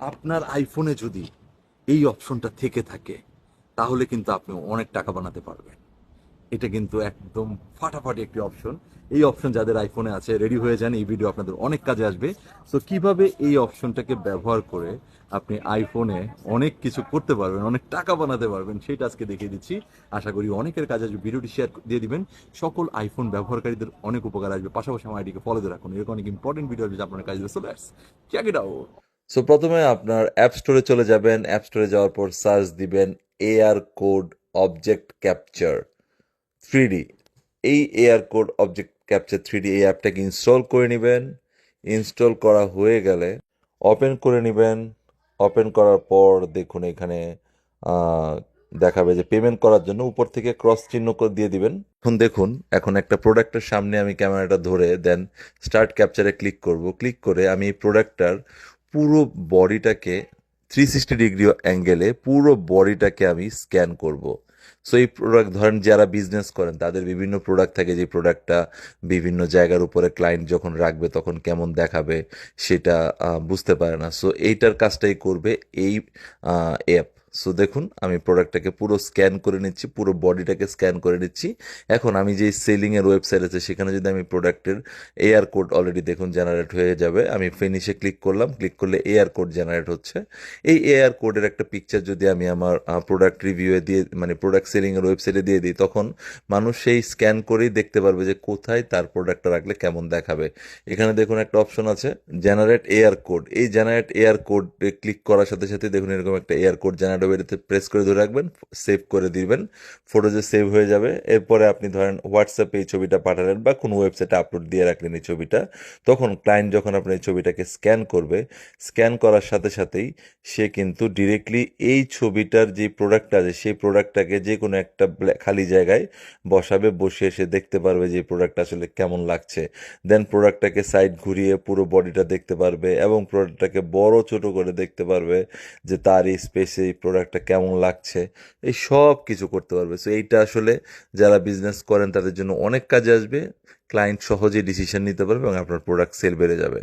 আপনার আইফোনে যদি এই অপশনটা থেকে থাকে, তাহলে কিন্তু আপনি অনেক টাকা বানাতে পারবেন। এটা কিন্তু একদম ফাটাফাটি একটি অপশন এই অপশন যাদের আইফোনে আছে রেডি হয়ে যান, এই ভিডিও আপনাদের অনেক কাজে আসবে। সো কীভাবে এই অপশনটাকে ব্যবহার করে আপনি আইফোনে অনেক কিছু করতে পারবেন, অনেক টাকা বানাতে পারবেন, সেটা আজকে দেখিয়ে দিচ্ছি। আশা করি অনেকের কাজে আসবে। ভিডিওটি শেয়ার দিয়ে দিবেন। সকল আইফোন ব্যবহারকারীদের অনেক উপকার আসবে। পাশাপাশি আমার আইডিকে ফলো রাখুন। এরকম অনেক ইম্পর্টেন্ট ভিডিও আসবে আপনার কাজে চলে আসছে চেক ইট আউট সো প্রথমে আপনার অ্যাপ স্টোরে চলে যাবেন। অ্যাপ স্টোরে যাওয়ার পর সার্চ দিবেন AR code object capture three এই AR code object capture three এই অ্যাপটাকে ইনস্টল করে নেবেন। ইনস্টল করা হয়ে গেলে ওপেন করে নেবেন। ওপেন করার পর দেখুন এখানে দেখাবে যে পেমেন্ট করার জন্য উপর থেকে ক্রস চিহ্ন করে দিয়ে দিবেন। এখন দেখুন, এখন একটা প্রোডাক্টের সামনে আমি ক্যামেরাটা ধরে দেন স্টার্ট ক্যাপচারে ক্লিক করব। ক্লিক করে আমি এই প্রোডাক্টটার পুরো বডিটাকে থ্রি সিক্সটি ডিগ্রি অ্যাঙ্গেলে পুরো বডিটাকে আমি স্ক্যান করব। সো এই প্রোডাক্ট ধরেন যারা বিজনেস করেন, তাদের বিভিন্ন প্রোডাক্ট থাকে, যে প্রোডাক্টটা বিভিন্ন জায়গার উপরে ক্লায়েন্ট যখন রাখবে, তখন কেমন দেখাবে, সেটা বুঝতে পারে না। সো এইটার কাজটাই করবে এই অ্যাপ সো দেখুন, আমি প্রোডাক্টটাকে পুরো স্ক্যান করে নিচ্ছি, পুরো বডিটাকে স্ক্যান করে নিচ্ছি। এখন আমি যে সেলিংয়ের ওয়েবসাইট আছে, সেখানে যদি আমি প্রোডাক্টের এআর কোড অলরেডি দেখুন জেনারেট হয়ে যাবে, আমি ফিনিশে ক্লিক করলাম ক্লিক করলে এআর কোড জেনারেট হচ্ছে। এই এআর কোডের একটা পিকচার যদি আমি আমার প্রোডাক্ট রিভিউয়ে দিয়ে মানে প্রোডাক্ট সেলিংয়ের ওয়েবসাইটে দিয়ে দিই, তখন মানুষ সেই স্ক্যান করেই দেখতে পারবে যে কোথায় তার প্রোডাক্টটা রাখলে কেমন দেখাবে। এখানে দেখুন একটা অপশন আছে জেনারেট এআর কোড এই জেনারেট এআর কোড ক্লিক করার সাথে সাথে দেখুন এরকম একটা এআর কোড জেনারেট হবে প্রেস করে ধরে রাখবেন সেভ করে দিবেন ফটো যে সেভ হয়ে যাবে, এরপরে আপনি ধরেন হোয়াটসঅ্যাপে এই ছবিটা পাঠালেন বা কোনো ওয়েবসাইটে আপলোড দিয়ে রাখলেন এই ছবিটা, তখন ক্লায়েন্ট যখন আপনার এই ছবিটাকে স্ক্যান করবে স্ক্যান করার সাথে সাথেই সে কিন্তু ডিরেক্টলি এই ছবিটার যে প্রোডাক্ট আছে, সেই প্রোডাক্টটাকে যে কোনো একটা খালি জায়গায় বসাবে, বসে সে দেখতে পারবে যে প্রোডাক্ট আসলে কেমন লাগছে। দেন প্রোডাক্টটাকে সাইড ঘুরিয়ে পুরো বডিটা দেখতে পারবে এবং প্রোডাক্টটাকে বড় ছোট করে দেখতে পারবে যে তার এই স্পেসে এই প্রোডাক্টটা কেমন লাগছে, এই সব কিছু করতে পারবে। সো এইটা আসলে যারা বিজনেস করেন, তাদের জন্য অনেক কাজে আসবে। ক্লায়েন্ট সহজেই ডিসিশন নিতে পারবে এবং আপনার প্রোডাক্ট সেল বেড়ে যাবে।